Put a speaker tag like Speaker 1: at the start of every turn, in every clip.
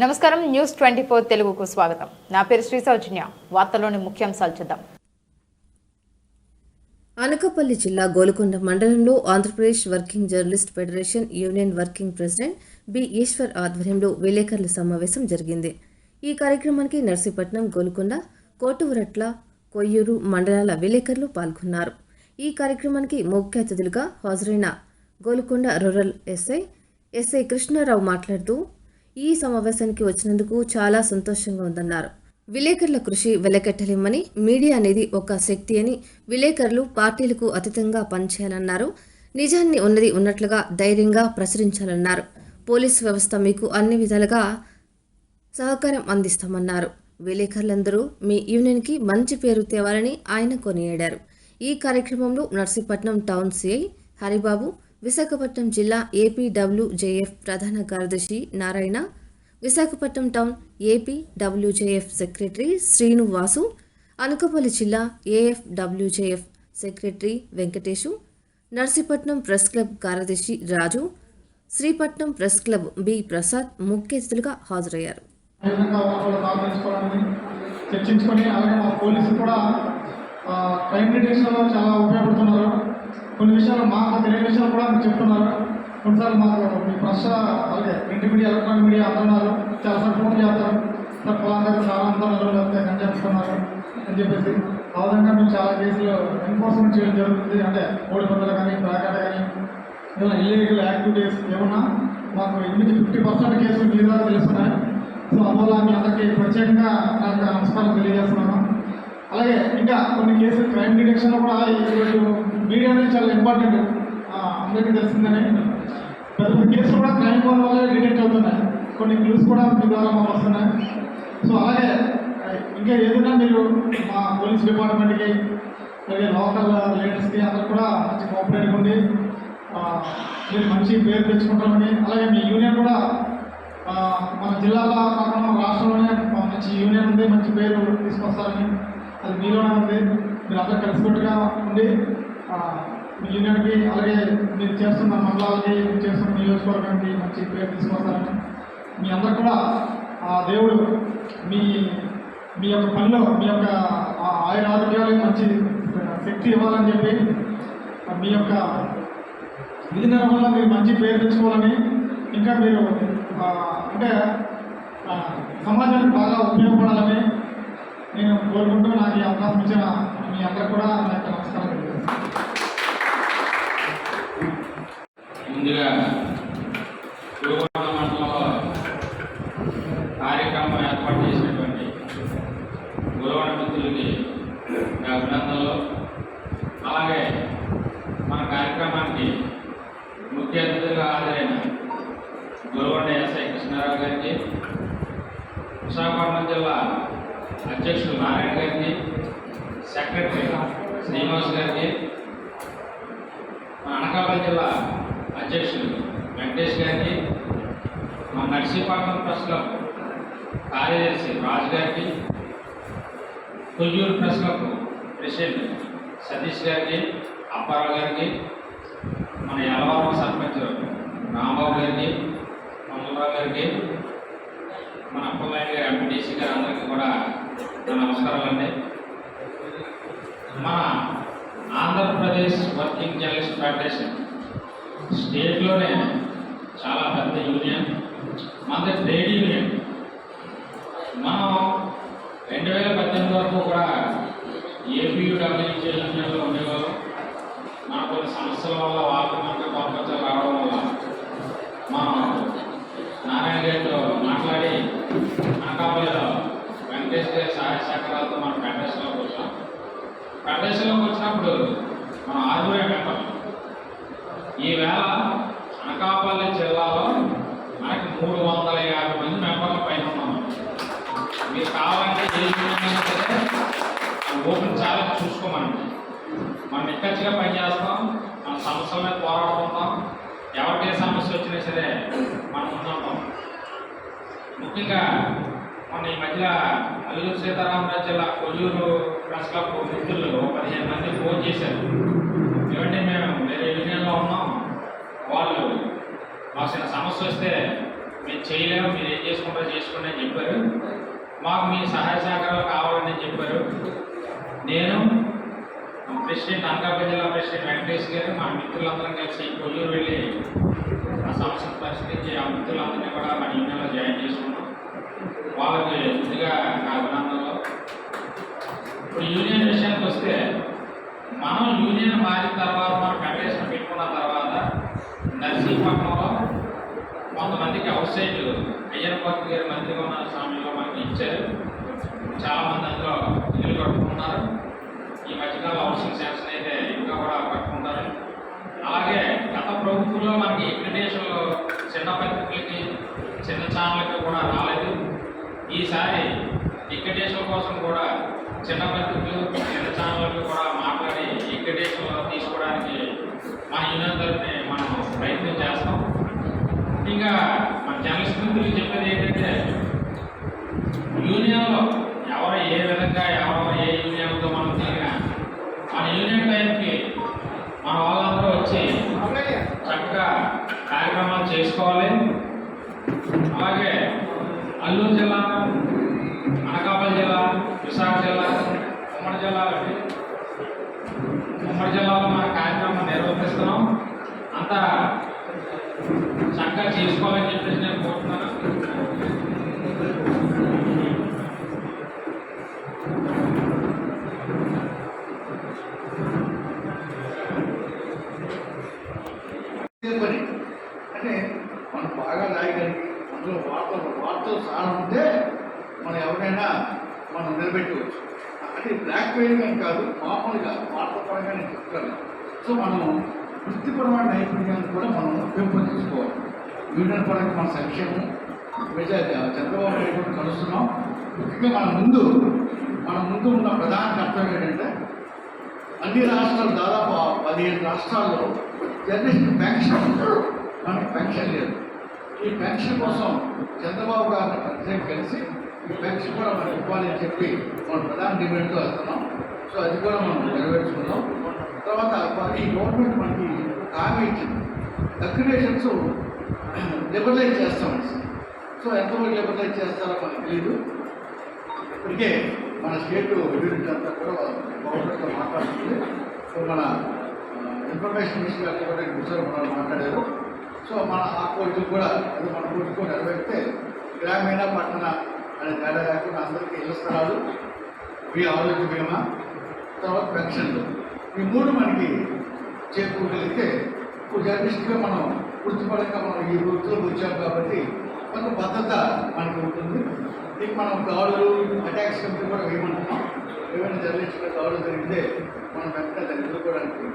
Speaker 1: నమస్కారం news twenty four తెలుగుకు స్వాగతం. నా పేరు శ్రీ సౌజన్య. వార్తలోని ముఖ్యాంశాలు చూద్దాం.
Speaker 2: అనకాపల్లి జిల్లా గోలుకొండ మండలంలో Andhra Pradesh working journalist federation union working president B. Eshwar ఆధ్వర్యంలో విలేకరుల సమావేశం జరిగింది. ఈ కార్యక్రమానికి నర్సీపట్నం గోలుకొండ కోటువరట్ల కొయ్యూరు మండలాల విలేకరులు పాల్గొన్నారు. ఈ కార్యక్రమానికి ముఖ్య అతిథులుగా హాజరైన Golukonda rural SI SI Krishna Rao మాట్లాడుతూ ఈ సమావేశానికి వచ్చినందుకు చాలా సంతోషంగా ఉందన్నారు. విలేకరుల కృషి వెలకెట్టలేమని మీడియా అనేది ఒక శక్తి అని విలేకరులు పార్టీలకు అతీతంగా పనిచేయాలన్నారు. నిజాన్ని ఉన్నది ఉన్నట్లుగా ధైర్యంగా ప్రచురించాలన్నారు పోలీసు వ్యవస్థ మీకు అన్ని విధాలుగా సహకారం అందిస్తామన్నారు. విలేకరులందరూ మీ యూనియన్కి మంచి పేరు తేవాలని ఆయన కొనియాడారు. ఈ కార్యక్రమంలో నర్సీపట్నం టౌన్ సిఐ హరిబాబు విశాఖపట్నం జిల్లా ఏపీడబ్ల్యూజేఎఫ్ ప్రధాన కార్యదర్శి Narayana Visakhapatnam town APWJF secretary Srinivasu Anakapalli జిల్లా AFWJF secretary Venkateshu Narsipatnam press club కార్యదర్శి Raju Sripatnam press club B Prasad ముఖ్య అతిథులుగా హాజరయ్యారు.
Speaker 3: చర్చించుకొని అలాగే మా పోలీసులు కూడా క్రైమ్ డిటెక్షన్లో చాలా ఉపయోగపడుతున్నారు. కొన్ని విషయాలు మాకు తెలియని విషయాలు కూడా మీరు చెప్తున్నారు. కొన్నిసార్లు మాకు మీ ప్రశ్న అలాగే ప్రింట్ మీడియా ఎలక్ట్రానిక్ మీడియా అంటున్నారు చాలాసార్లు ఫోన్ చేస్తారు. సార్ పొలం చాలా అంటున్నారు లేకపోతే కనిచేస్తున్నారు అని చెప్పేసి. ఆ విధంగా మేము చాలా కేసులు ఎన్ఫోర్స్మెంట్ చేయడం జరుగుతుంది. అంటే కోడి పందులు కానీ ప్రాకాట కానీ ఏమైనా ఇల్లీగల్ యాక్టివిటీస్ ఏమన్నా మాకు ఎనిమిది ఫిఫ్టీ పర్సెంట్ కేసులు మీద తెలుస్తున్నాయి. సో అందువల్ల మీ అందరికీ ప్రత్యేకంగా నా యొక్క నమస్కారం తెలియజేస్తున్నాను. అలాగే ఇంకా కొన్ని కేసులు క్రైమ్ డిటెక్షన్లో కూడా ఈరోజు మీడియా అనేది చాలా ఇంపార్టెంట్. అందరికీ తెలిసిందని పెద్ద పెద్ద కేసులు కూడా క్రైమ్ వల్ల డిటెక్ట్ అవుతున్నాయి. కొన్ని క్లూస్ కూడా మీ ద్వారా మాకు వస్తున్నాయి. సో అలాగే ఇంకా ఏదైనా మీరు మా పోలీస్ డిపార్ట్మెంట్కి అలాగే లోకల్ లీడర్స్కి అందరూ కూడా మంచి కోఆపరేట్ ఉండి మీరు మంచి పేరు తెచ్చుకుంటామని అలాగే మీ యూనియన్ కూడా మన జిల్లాలో కాకుండా రాష్ట్రంలోనే మంచి యూనియన్ ఉంది మంచి పేరు తీసుకొస్తారని అది మీలోనే ఉంది మీరు అందరూ కలిసికట్టుగా ఉండి మీ యూనియన్కి అలాగే మీరు చేస్తున్న మండలాలకి మీరు చేస్తున్న నియోజకవర్గానికి మంచి పేరు తీసుకొస్తారని. మీ అందరు కూడా ఆ దేవుడు మీ మీ యొక్క పనిలో మీ యొక్క ఆ ఆరోగ్యాలకు మంచి శక్తి ఇవ్వాలని చెప్పి మీ యొక్క విధి నిర్వహణలో మీరు మంచి పేరు తెచ్చుకోవాలని ఇంకా మీరు అంటే సమాజానికి బాగా ఉపయోగపడాలని నేను కోరుకుంటూ నాకు ఈ అవకాశం ఇచ్చిన మీ అందరూ కూడా నా యొక్క నమస్కారం
Speaker 4: ముందుగా మండలంలో కార్యక్రమం ఏర్పాటు చేసినటువంటి గురవణ మిత్రులకి నా అభినందనలు. అలాగే మన కార్యక్రమానికి ముఖ్య అతిథిగా హాజరైన గురవండ ఎస్ఐ కృష్ణారావు గారికి విశాఖపట్నం జిల్లా అధ్యక్షుడు నారాయణ గారికి సెక్రటరీ శ్రీనివాస్ గారికి మా అనకాపల్లి జిల్లా అధ్యక్షులు వెంకటేష్ గారికి మా నర్సీపట్నం ప్రెస్ క్లబ్ కార్యదర్శి రాజు గారికి Kujuru press club president Satish గారికి అప్పారావు గారికి మన యలవరం సర్పంచ్ రాంబాబు గారికి మంగళరావు గారికి మన అప్పలనాయుడు గారి ఎంపీటీసీ గారు అందరికీ కూడా నమస్కారం అండి. మన ఆంధ్రప్రదేశ్ వర్కింగ్ జర్నలిస్ట్ ఫెడరేషన్ స్టేట్లోనే చాలా పెద్ద యూనియన్ మనది ట్రేడ్ యూనియన్. మనం రెండు వేల పద్దెనిమిది వరకు కూడా ఏపీయూడబ్ల్యూజే యూనియన్లో ఉండేవారు మన కొన్ని సమస్యల వల్ల వాళ్ళు మనకు పంపించాలి రావడం వల్ల మనం నారాయణ గారితో మాట్లాడి అనకాపల్లిలో వెంకటేష్ గారి సహాయ సహకారాలతో మనం ఫెడరేషన్లోకి వచ్చాం. ఫెడరేషన్లోకి వచ్చినప్పుడు మనం ఆరుగురే మెంబర్ ఈవేళ అనకాపల్లి జిల్లాలో మనకి మూడు వందల యాభై మంది మెంబర్ల పైన ఉన్నాం. మీరు కావాలంటే ఏ సరే ఓపెన్ చాలా చూసుకోమనండి. మనం నిక్కచ్చిగా పనిచేస్తాం మన సమస్యల మీద పోరాడుకుంటాం ఎవరికి ఏ సమస్య వచ్చినా సరే మనం ముందుంటాం. ముఖ్యంగా మొన్న ఈ మధ్య అల్లూరు సీతారామరాజు జిల్లా కొల్లూరు ప్రెస్ క్లబ్ మిత్రులు పదిహేను మంది ఫోన్ చేశారు. ఏమంటే మేము వేరే యూనియన్లో ఉన్నాం. వాళ్ళు మాకు చిన్న సమస్య వస్తే మేము చేయలేము మీరు ఏం చేసుకుంటారో చేసుకోండి అని చెప్పారు. మాకు మీ సహాయ సహకారాలు కావాలని చెప్పారు. నేను ప్రెసిడెంట్ అనకాపల్లి జిల్లా ప్రెసిడెంట్ వెంకటేష్ గారు మా మిత్రులందరం కలిసి కొల్లూరు వెళ్ళి ఆ సమస్యను పరిష్కరించి ఆ మిత్రులందరినీ కూడా మా యూనియన్లో జాయిన్ చేసుకున్నాం. వాళ్ళకి ముందుగా నా అభినందనలు ఇప్పుడు యూనియన్ విషయానికి వస్తే మనం యూనియన్ మారిన తర్వాత మనం ఫెడరేషన్ పెట్టుకున్న తర్వాత నర్సీపట్నంలో కొంతమందికి అవుట్ సైడ్ అయ్యనపర్తి గారి మంత్రిగా ఉన్న సమయంలో మనకి ఇచ్చారు. చాలామంది అందులో ఇల్లు కట్టుకున్నారు ఈ మధ్యకాలం హౌసింగ్ శాంక్షన్ అయితే ఇంకా కూడా కట్టుకుంటారు. అలాగే గత ప్రభుత్వంలో మనకి ఎడ్యుకేషన్లో చిన్న పత్రికలకి చిన్న ఛానళ్ళకి కూడా రాలేదు. కోసం కూడా చిన్న పత్రికలు చిన్న ఛానళ్ళకి కూడా మాట్లాడి ఎడ్యుకేషన్లో తీసుకోవడానికి మా యూనియన్ తరఫున మనం ప్రయత్నం చేస్తాం. ఇంకా మన జర్నలిస్ట్ మిత్రులు చెప్పేది ఏంటంటే యూనియన్లో ఎవరు ఏ విధంగా ఎవరో ఏ యూనియన్తో మనం తిరిగినా మన యూనియన్ టైంకి మన వాళ్ళందరూ వచ్చి చక్కగా కార్యక్రమాలు చేసుకోవాలి. అలాగే అల్లూరు జిల్లా విశాఖ జిల్లా ఉమ్మడి జిల్లా వంటి ఉమ్మడి జిల్లాలో మన కార్యక్రమం నిర్వర్తిస్తున్నాం. అంతా చక్కగా చేసుకోవాలని చెప్పేసి నేను కోరుతున్నాను
Speaker 5: ఇదే పని అంటే మనం బాగా రాయగలిగి అందులో వార్తలు వార్తలు సారం ఉంటే మనం ఎవరైనా మనం నిలబెట్టవచ్చు అంటే కాదు మామూలుగా వార్తపరంగా నేను చెప్తాను. సో మనం వృత్తిపరమైన నైపుణ్యాన్ని కూడా మనం పెంపొందించుకోవాలి. యూనియన్ పరంగా మన సంక్షేమం చంద్రబాబు నాయుడు కూడా కలుస్తున్నాం. ముఖ్యంగా మన ముందు మన ముందు ఉన్న ప్రధాన కర్తవ్యం ఏంటంటే అన్ని రాష్ట్రాలు దాదాపు పదిహేను రాష్ట్రాల్లో జర్నలిస్ట్ పెన్షన్ మనకి పెన్షన్ లేదు. ఈ పెన్షన్ కోసం చంద్రబాబు గారిని ప్రత్యేక కలిసి పెన్షన్ కూడా మనకి ఇవ్వాలి అని చెప్పి మనం ప్రధాన డిమాండ్తో వస్తున్నాం. సో అది కూడా మనం నెరవేర్చుకున్నాం తర్వాత ఈ గవర్నమెంట్ మనకి హామీ ఇచ్చింది. అక్రిడేషన్స్ లిబరలైజ్ చేస్తాం. సో ఎంతవరకు లిబరలైజ్ చేస్తారో మనకు తెలియదు ఇప్పటికే మన స్టేట్ అభివృద్ధి అంతా కూడా గవర్నమెంట్తో మాట్లాడుతుంది. సో మన ఇన్ఫర్మేషన్ మినిస్టర్ గారు కూడా కూర్చొని మనం మాట్లాడారు. సో మన ఆ కోర్టు కూడా అది మన కోరికలు నెరవేరితే గ్రామీణ పట్టణ అనే తేడా కాకుండా అందరికీ ఇళ్ళ స్థలాలు మీ ఆరోగ్య బీమా తర్వాత పెన్షన్లు. ఈ మూడు మనకి చేకూరగలిగితే ఇప్పుడు జర్నలిస్ట్గా మనం వృత్తిపరంగా మనం ఈ వృత్తిలోకి వచ్చాం కాబట్టి కొంత భద్రత మనకు ఉంటుంది. దీనికి మనం దాడులు అటాక్స్ కంపెనీ కూడా వేయమంటున్నాం. ఏమైనా జర్నలిస్ట్గా దాడులు జరిగితే మనం వెంటనే దాన్ని ఎదుర్కోవడానికి.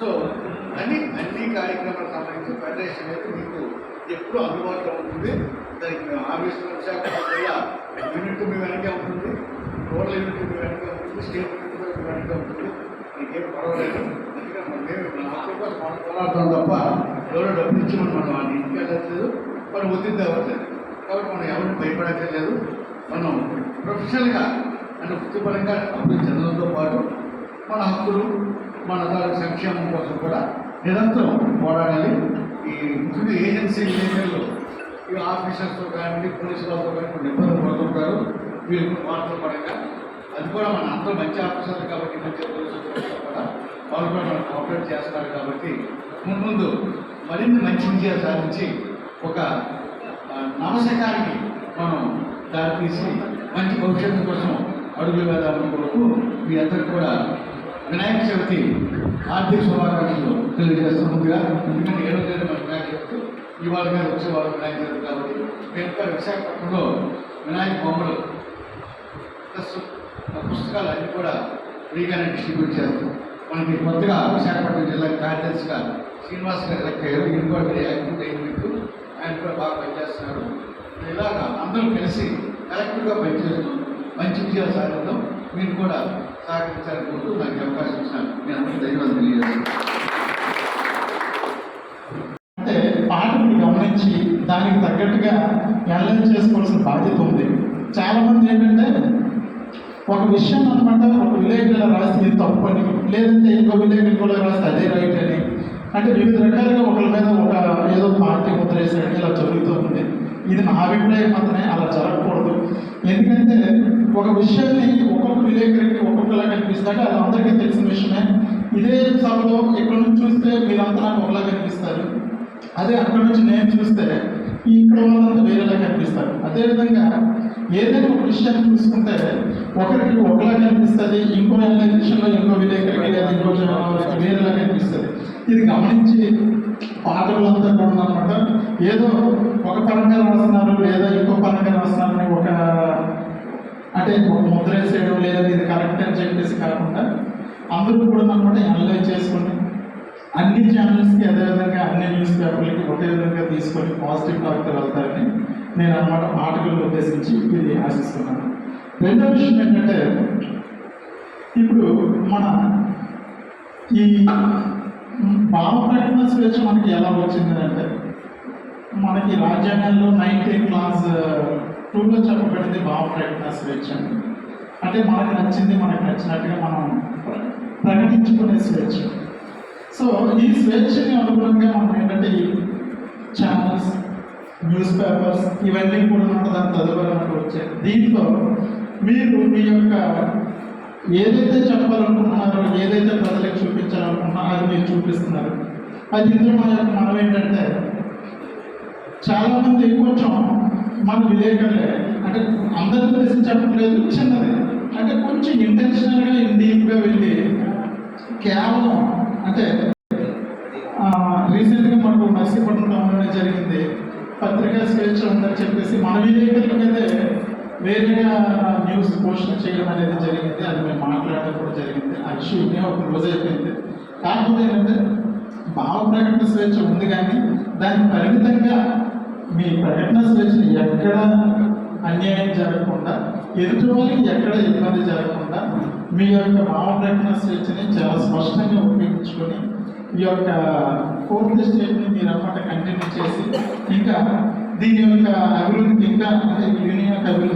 Speaker 5: సో అన్ని అన్ని కార్యక్రమాలకు సంబంధించి ఫెడరేషన్ అనేది మీకు ఎప్పుడూ అందుబాటులో ఉంటుంది. దానికి మేము ఆఫీసులో విశాఖపట్నం జిల్లా యూనిట్ మీ వెనకే ఉంటుంది రోడ్ల యూనిట్ మీ వెనకే ఉంటుంది స్టేట్ యూనిట్ మీ వెనకే ఉంటుంది. మీకేం పర్వాలేదు. అందుకని మేము మన హక్కుల కోసం మనం పోరాడతాం తప్ప ఎవరో డబ్బులు ఇచ్చి మనం మనం వాడిని ఇంటికి వెళ్ళట్లేదు. మనం ఒత్తిడి అవ్వట్లేదు కాబట్టి మనం ఎవరిని భయపడక్కర్లేదు. మనం ప్రొఫెషనల్గా అంటే వృత్తిపరంగా అభివృద్ధి చెందడంతో పాటు మన హక్కులు మన సంక్షేమం కోసం కూడా నిరంతరం పోరాడాలి. ఈ ముఖ్యంగా ఏజెన్సీ ఏరియాలో ఈ ఆఫీసర్స్తో కానీ పోలీసు వాళ్ళతో కానీ ఇబ్బందులు పడుతుంటారు. వీళ్ళు వార్తల పరంగా అది కూడా మన అందరూ మంచి ఆఫీసర్లు కాబట్టి మంచి పోలీసులు కూడా. వాళ్ళు కూడా మనం కోఆపరేట్ చేస్తారు కాబట్టి ముందు మరిన్ని మంచి విజయాలు సాధించి ఒక ఆ, నవశకానికి మనం దారితీసి మంచి భవిష్యత్తు కోసం అడుగులు వేదాలని కొరకు మీ అందరికి కూడా వినాయక చవితి ఆర్థిక శుభాకాంక్షలు తెలియజేస్తూ ముందుగా ఎందుకంటే ఏడో తేదీ ఇవాళ మీద వచ్చేవారు వినాయక చవితి కాబట్టి. మేము విశాఖపట్నంలో వినాయక బొమ్మలు ప్లస్ పుస్తకాలు అన్నీ కూడా ఫ్రీగానే డిస్ట్రిబ్యూట్ చేస్తాం. మనకి కొత్తగా విశాఖపట్నం జిల్లా కార్యదర్శిగా శ్రీనివాస్ గారు ఎలక్ట్ అయ్యారు. ఈయన కూడా వెరీ యాక్టివ్ టైంకు ఆయన కూడా బాగా పనిచేస్తున్నారు. ఇలాగా అందరూ కలిసి కలెక్టివ్గా పనిచేస్తూ మంచి విజయాలు సాధిద్దాం. మీరు కూడా సహకరించాలని కోరుతూ నాకు అవకాశం ఇచ్చిన మీ అందరికీ ధన్యవాదాలు తెలియజేస్తున్నాను
Speaker 6: అంటే పాటని గమనించి దానికి తగ్గట్టుగా అనలైజ్ చేసుకోవాల్సిన బాధ్యత ఉంది. చాలామంది ఏంటంటే ఒక విషయం అనమాట ఒక విలేకరుల రాస్తే ఇది తప్పు అని లేదంటే ఇంకో విలేకరు కూడా రాస్తే అదే రైట్ అని. అంటే వివిధ రకాలుగా ఒకరి మీద ఒక ఏదో పార్టీ ముద్ర ఇలా జరుగుతూ ఉంది. ఇది నా అభిప్రాయం మాత్రమే అలా జరగకూడదు. ఎందుకంటే ఒక విషయాన్ని ఒక్కొక్క విలేకరికి ఒక్కొక్కలా కనిపిస్తాక అది అందరికీ తెలిసిన విషయమే. ఇదే సభలో ఇక్కడ నుంచి చూస్తే మీరంతా నాకు ఒకలా కనిపిస్తారు. అదే అక్కడ నుంచి నేను చూస్తే ఈ ఇక్కడ వేరేలా కనిపిస్తారు అదేవిధంగా ఏదైనా ఒక విషయాన్ని చూసుకుంటే ఒకరికి ఒకలా కనిపిస్తుంది ఇంకో విషయంలో ఇంకో విలేకరికి లేదా ఇంకో జనాలకి వేరేలా కనిపిస్తుంది. ఇది గమనించి పాఠకులంతా కూడా అనమాట ఏదో ఒక పరంగా రాస్తున్నారు లేదా ఇంకో పరంగా రాస్తున్నారని ఒక అంటే ఒక ముద్ర వేసేయడం లేదా ఇది కరెక్ట్ అని చెప్పేసి కాకుండా అందరూ కూడా అనమాట అనలైజ్ చేసుకుంటే అన్ని ఛానల్స్కి అదేవిధంగా అన్ని న్యూస్ పేపర్లకి ఒకే విధంగా తీసుకొని పాజిటివ్ టాక్తో వెళ్తారని నేను అనమాట ఆర్టికల్ ఉద్దేశించి ఇది ఆశిస్తున్నాను. రెండో విషయం ఏంటంటే ఇప్పుడు మన ఈ భావ ప్రకటన స్వేచ్ఛ మనకి ఎలా వచ్చింది అంటే మనకి రాజ్యాంగంలో నైన్టీన్ క్లాస్ టూలో చెప్పబడింది భావ ప్రకటన స్వేచ్ఛ అంటే మనకు నచ్చింది మనకు నచ్చినట్టుగా మనం ప్రకటించుకునే స్వేచ్ఛ. సో ఈ స్వేచ్ఛని అనుగుణంగా మనం ఏంటంటే ఈ ఛానల్స్ న్యూస్ పేపర్స్ ఇవన్నీ కూడా మనకు దాని తదుపరి వచ్చాయి దీంట్లో మీరు మీ యొక్క ఏదైతే చెప్పాలనుకుంటున్నారో ఏదైతే ప్రజలకు చూపించాలనుకుంటున్నారో అది మీరు చూపిస్తున్నారు. అది ఇందులో మన యొక్క మనం ఏంటంటే చాలామంది కొంచెం మన విలేకరులే అంటే అందరి తెలిసి చెప్పట్లేదు చిన్నది. అంటే కొంచెం ఇంటెన్షనల్గా డీప్గా వెళ్ళి కేవలం అంటే రీసెంట్గా మనకు నర్సీపట్నం టౌన్లోనే జరిగింది. పత్రికా స్వేచ్ఛ ఉందని చెప్పేసి మన విలేకరులకైతే వేరేగా న్యూస్ పోస్ట్ చేయడం అనేది జరిగింది. అది మేము మాట్లాడడం కూడా జరిగింది. ఆ ఇష్యూనే ఒక రోజు అయిపోయింది. కాకపోతే ఏంటంటే భావ ప్రకటన స్వేచ్ఛ ఉంది కానీ దానికి పరిమితంగా మీ ప్రకటన స్వేచ్ఛని ఎక్కడ అన్యాయం జరగకుండా ఎదుటి వాళ్ళకి ఎక్కడ ఇబ్బంది జరగకుండా మీ యొక్క భావప్రకటన స్వేచ్ఛని చాలా స్పష్టంగా ఉపయోగించుకొని ఈ యొక్క ఫోర్త్ స్టేట్ని మీరు అన్నమాట కంటిన్యూ చేసి ఇంకా దీని యొక్క అభివృద్ధికి ఇంకా అంటే యూనియన్ యొక్క అభివృద్ధి